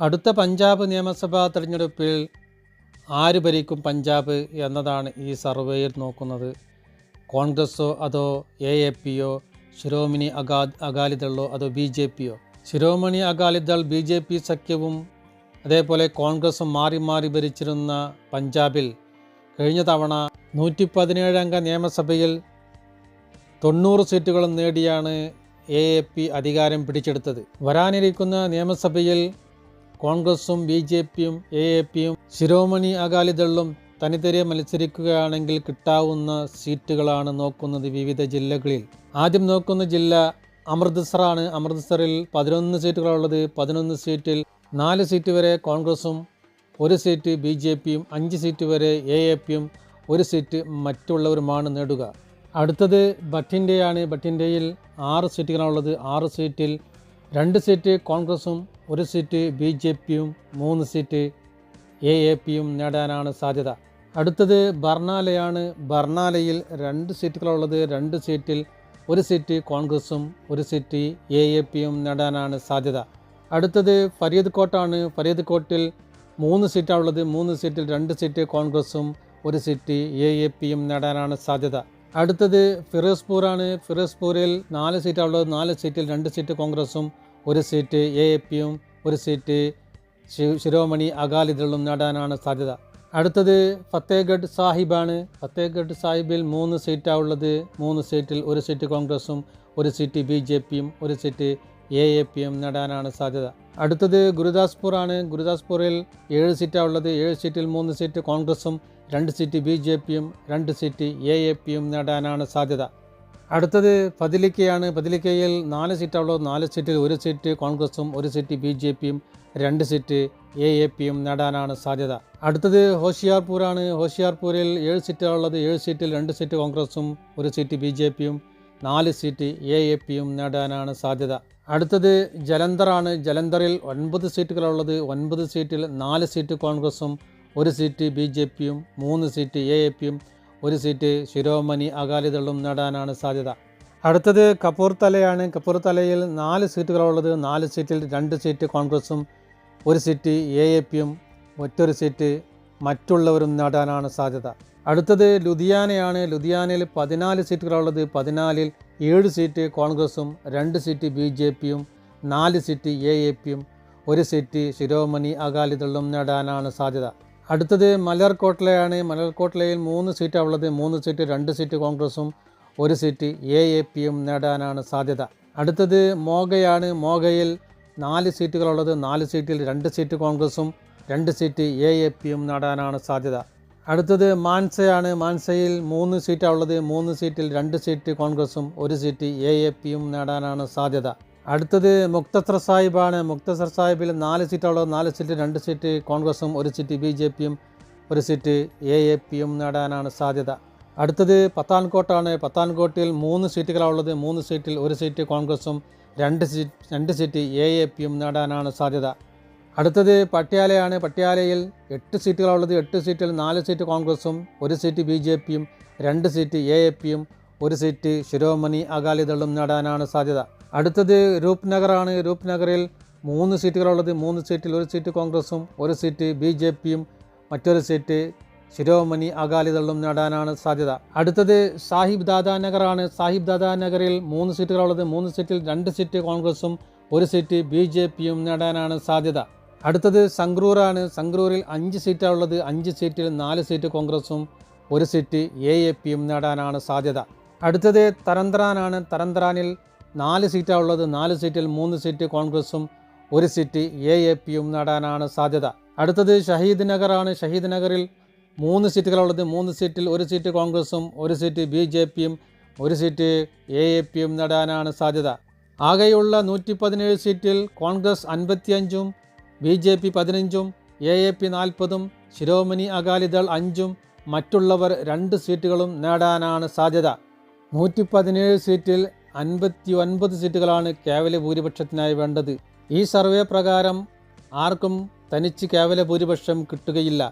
അടുത്ത പഞ്ചാബ് നിയമസഭാ തെരഞ്ഞെടുപ്പിൽ ആര് ഭരിക്കും പഞ്ചാബ് എന്നതാണ് ഈ സർവേയിൽ നോക്കുന്നത്. കോൺഗ്രസ്സോ അതോ എ എ പിയോ ശിരോമണി അകാ അകാലിദളോ അതോ B J പിയോ? Shiromani Akali Dal B J P സഖ്യവും അതേപോലെ കോൺഗ്രസും മാറി മാറി ഭരിച്ചിരുന്ന പഞ്ചാബിൽ കഴിഞ്ഞ തവണ നൂറ്റി പതിനേഴ് അംഗ നിയമസഭയിൽ തൊണ്ണൂറ് സീറ്റുകളും നേടിയാണ് എ എ പി അധികാരം പിടിച്ചെടുത്തത്. വരാനിരിക്കുന്ന നിയമസഭയിൽ കോൺഗ്രസും ബി ജെ പിയും എ എ പിയും ശിരോമണി അകാലിദളും തനിതെരെ മത്സരിക്കുകയാണെങ്കിൽ കിട്ടാവുന്ന സീറ്റുകളാണ് നോക്കുന്നത് വിവിധ ജില്ലകളിൽ. ആദ്യം നോക്കുന്ന ജില്ല അമൃത്സറാണ് അമൃത്സറിൽ പതിനൊന്ന് സീറ്റുകളുള്ളത് പതിനൊന്ന് സീറ്റിൽ നാല് സീറ്റ് വരെ കോൺഗ്രസും ഒരു സീറ്റ് ബി ജെ പിയും അഞ്ച് സീറ്റ് വരെ എ എ പിയും ഒരു സീറ്റ് മറ്റുള്ളവരുമാണ് നേടുക. അടുത്തത് ഭട്ടിന്റെയാണ് ഭട്ടിന്റെയിൽ ആറ് സീറ്റുകളാണുള്ളത്. ആറ് സീറ്റിൽ രണ്ട് സീറ്റ് കോൺഗ്രസും ഒരു സീറ്റ് ബി ജെ പിയും മൂന്ന് സീറ്റ് എ എ പിയും നേടാനാണ് സാധ്യത. അടുത്തത് ബർണാലയാണ് ബർണാലയിൽ രണ്ട് സീറ്റുകളുള്ളത് രണ്ട് സീറ്റിൽ ഒരു സീറ്റ് കോൺഗ്രസും ഒരു സീറ്റ് എ എ പിയും നേടാനാണ് സാധ്യത. അടുത്തത് ഫരീദ് കോട്ടാണ്. ഫരീദ് കോട്ടിൽ മൂന്ന് സീറ്റാണുള്ളത് മൂന്ന് സീറ്റിൽ രണ്ട് സീറ്റ് കോൺഗ്രസും ഒരു സീറ്റ് എ എ പിയും നേടാനാണ് സാധ്യത. അടുത്തത് ഫിറോസ്പൂറാണ് ഫിറോസ്പൂരിൽ നാല് സീറ്റാണുള്ളത് നാല് സീറ്റിൽ രണ്ട് സീറ്റ് കോൺഗ്രസും ഒരു സീറ്റ് എ എ പിയും ഒരു സീറ്റ് ശിരോമണി അകാലിദളും നേടാനാണ് സാധ്യത. അടുത്തത് ഫത്തേഗഡ് സാഹിബാണ്. ഫത്തേഗഡ് സാഹിബിൽ മൂന്ന് സീറ്റാണ് ഉള്ളത്. മൂന്ന് സീറ്റിൽ ഒരു സീറ്റ് കോൺഗ്രസും ഒരു സീറ്റ് ബി ജെ പിയും ഒരു സീറ്റ് എ എ പിയും നേടാനാണ് സാധ്യത. അടുത്തത് ഗുരുദാസ്പൂർ ആണ് ഗുരുദാസ്പൂരിൽ ഏഴ് സീറ്റാണ് ഉള്ളത്. ഏഴ് സീറ്റിൽ മൂന്ന് സീറ്റ് കോൺഗ്രസും രണ്ട് സീറ്റ് ബി ജെ പിയും രണ്ട് സീറ്റ് എ എ പിയും നേടാനാണ് സാധ്യത. അടുത്തത് പതിലിക്കയാണ്. പതിലിക്കയിൽ നാല് സീറ്റുള്ളത് നാല് സീറ്റിൽ ഒരു സീറ്റ് കോൺഗ്രസും ഒരു സീറ്റ് ബി ജെ പിയും രണ്ട് സീറ്റ് എ എ പിയും നേടാനാണ് സാധ്യത. അടുത്തത് ഹോഷിയാർപൂരാണ് ഹോഷിയാർപൂരിൽ ഏഴ് സീറ്റാണുള്ളത്. ഏഴ് സീറ്റിൽ രണ്ട് സീറ്റ് കോൺഗ്രസും ഒരു സീറ്റ് ബി ജെ പിയും നാല് സീറ്റ് എ എ പിയും നേടാനാണ് സാധ്യത. അടുത്തത് ജലന്ധറാണ്. ജലന്ധറിൽ ഒൻപത് സീറ്റുകളുള്ളത് ഒൻപത് സീറ്റിൽ നാല് സീറ്റ് കോൺഗ്രസും ഒരു സീറ്റ് ബി ജെ പിയും മൂന്ന് സീറ്റ് എ എ പിയും ഒരു സീറ്റ് ശിരോമണി അകാലിദളും നേടാനാണ് സാധ്യത. അടുത്തത് കപൂർത്തലയാണ്. കപൂർത്തലയിൽ നാല് സീറ്റുകളുള്ളത് നാല് സീറ്റിൽ രണ്ട് സീറ്റ് കോൺഗ്രസും ഒരു സീറ്റ് എ എ പിയും മറ്റൊരു സീറ്റ് മറ്റുള്ളവരും നേടാനാണ് സാധ്യത. അടുത്തത് ലുധിയാനയാണ്. ലുധിയാനയിൽ പതിനാല് സീറ്റുകളുള്ളത് പതിനാലിൽ ഏഴ് സീറ്റ് കോൺഗ്രസും രണ്ട് സീറ്റ് ബി ജെ പിയും നാല് സീറ്റ് എ എ പിയും ഒരു സീറ്റ് ശിരോമണി അകാലിദളും നേടാനാണ് സാധ്യത. അടുത്തത് മലർകോട്ട്ലയാണ് മലർകോട്ട്ലയിൽ മൂന്ന് സീറ്റാണ് ഉള്ളത്. മൂന്ന് സീറ്റ് രണ്ട് സീറ്റ് കോൺഗ്രസും ഒരു സീറ്റ് എ എ പിയും നേടാനാണ് സാധ്യത. അടുത്തത് മോഗയാണ്. മോഗയിൽ നാല് സീറ്റുകളുള്ളത് നാല് സീറ്റിൽ രണ്ട് സീറ്റ് കോൺഗ്രസും രണ്ട് സീറ്റ് എ എ പിയും നേടാനാണ് സാധ്യത. അടുത്തത് മാൻസയാണ്. മാൻസയിൽ മൂന്ന് സീറ്റാണ് ഉള്ളത്. മൂന്ന് സീറ്റിൽ രണ്ട് സീറ്റ് കോൺഗ്രസും ഒരു സീറ്റ് എ എ പിയും നേടാനാണ് സാധ്യത. അടുത്തത് മുക്തസർ സാഹിബാണ്. മുക്തസർ സാഹിബിൽ നാല് സീറ്റുള്ളത് നാല് സീറ്റ് രണ്ട് സീറ്റ് കോൺഗ്രസും ഒരു സീറ്റ് ബി ജെ പിയും ഒരു സീറ്റ് എ എ പിയും നേടാനാണ് സാധ്യത. അടുത്തത് പത്താൻകോട്ടാണ്. പത്താൻകോട്ടിൽ മൂന്ന് സീറ്റുകളാണുള്ളത്. മൂന്ന് സീറ്റിൽ ഒരു സീറ്റ് കോൺഗ്രസും രണ്ട് സീറ്റ് രണ്ട് സീറ്റ് എ എ പിയും നേടാനാണ് സാധ്യത. അടുത്തത് പട്യാലയാണ്. പട്യാലയിൽ എട്ട് സീറ്റുകളുള്ളത് എട്ട് സീറ്റിൽ നാല് സീറ്റ് കോൺഗ്രസും ഒരു സീറ്റ് ബി ജെ പിയും രണ്ട് സീറ്റ് എ എ പിയും ഒരു സീറ്റ് ശിരോമണി അകാലിദളും നേടാനാണ് സാധ്യത. അടുത്തത് രൂപ്നഗറാണ്. രൂപ്നഗറിൽ മൂന്ന് സീറ്റുകളുള്ളത്. മൂന്ന് സീറ്റിൽ ഒരു സീറ്റ് കോൺഗ്രസും ഒരു സീറ്റ് ബി ജെ പിയും മറ്റൊരു സീറ്റ് ശിരോമണി അകാലിദളും നേടാനാണ് സാധ്യത. അടുത്തത് സാഹിബ് ദാദാ നഗറാണ്. സാഹിബ് ദാദാ നഗറിൽ മൂന്ന് സീറ്റുകളുള്ളത്. മൂന്ന് സീറ്റിൽ രണ്ട് സീറ്റ് കോൺഗ്രസും ഒരു സീറ്റ് ബി ജെ പിയും നേടാനാണ് സാധ്യത. അടുത്തത് സംഗ്രൂറാണ്. സംഗ്രൂരിൽ അഞ്ച് സീറ്റാണുള്ളത്. അഞ്ച് സീറ്റിൽ നാല് സീറ്റ് കോൺഗ്രസും ഒരു സീറ്റ് എ എ പിയും നേടാനാണ് സാധ്യത. അടുത്തത് തരന്തറാനാണ് തരന്തറാനിൽ നാല് സീറ്റാണുള്ളത് നാല് സീറ്റിൽ മൂന്ന് സീറ്റ് കോൺഗ്രസും ഒരു സീറ്റ് എ എ പിയും നേടാനാണ് സാധ്യത. അടുത്തത് ഷഹീദ് നഗറാണ്. ഷഹീദ് നഗറിൽ മൂന്ന് സീറ്റുകളുള്ളത്. മൂന്ന് സീറ്റിൽ ഒരു സീറ്റ് കോൺഗ്രസും ഒരു സീറ്റ് ബി ജെ പിയും ഒരു സീറ്റ് എ എ പിയും നേടാനാണ് സാധ്യത. ആകെയുള്ള നൂറ്റി പതിനേഴ് സീറ്റിൽ കോൺഗ്രസ് അൻപത്തിയഞ്ചും ബി ജെ പി പതിനഞ്ചും എ എ പി നാൽപ്പതും ശിരോമണി അകാലിദൾ അഞ്ചും മറ്റുള്ളവർ രണ്ട് സീറ്റുകളും നേടാനാണ് സാധ്യത. നൂറ്റി പതിനേഴ് സീറ്റിൽ അൻപത്തി ഒൻപത് സീറ്റുകളാണ് കേവല ഭൂരിപക്ഷത്തിനായി വേണ്ടത്. ഈ സർവേ പ്രകാരം ആർക്കും തനിച്ച് കേവല ഭൂരിപക്ഷം കിട്ടുകയില്ല.